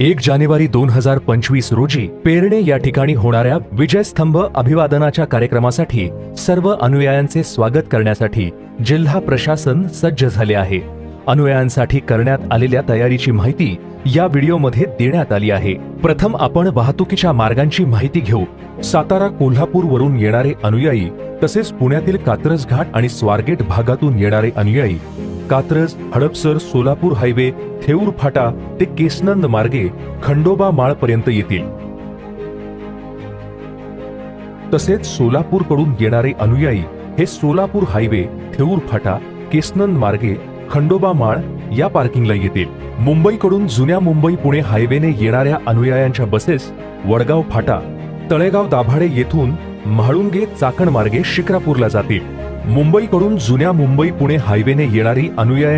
एक जानेवारी दोन हजार पंचवीस रोजी पेरणे या ठिकाणी होणाऱ्या विजयस्तंभ अभिवादनाच्या कार्यक्रमासाठी सर्व अनुयायांचे स्वागत करण्यासाठी जिल्हा प्रशासन सज्ज झाले आहे. अनुयायांसाठी करण्यात आलेल्या तयारीची माहिती या व्हिडिओमध्ये देण्यात आली आहे. प्रथम आपण वाहतुकीच्या मार्गांची माहिती घेऊ. सातारा कोल्हापूर वरून येणारे अनुयायी तसेच पुण्यातील कात्रज घाट आणि स्वारगेट भागातून येणारे अनुयायी कात्रज हडपसर सोलापूर हायवे थेऊर फाटा ते केसनंद मार्गे खंडोबा माळपर्यंत येतील. तसेच सोलापूरकडून येणारे अनुयायी हे सोलापूर हायवे थेऊर फाटा केसनंद मार्गे खंडोबा माळ या पार्किंगला येतील. मुंबईकडून जुन्या मुंबई पुणे हायवेने येणाऱ्या अनुयायांच्या बसेस वडगाव फाटा तळेगाव दाभाडे येथून म्हाळुंगे चाकण मार्गे शिक्रापूरला जातील. मुंबईकडून जुन्या मुंबई पुणे हायवेने येणारी अनुयाय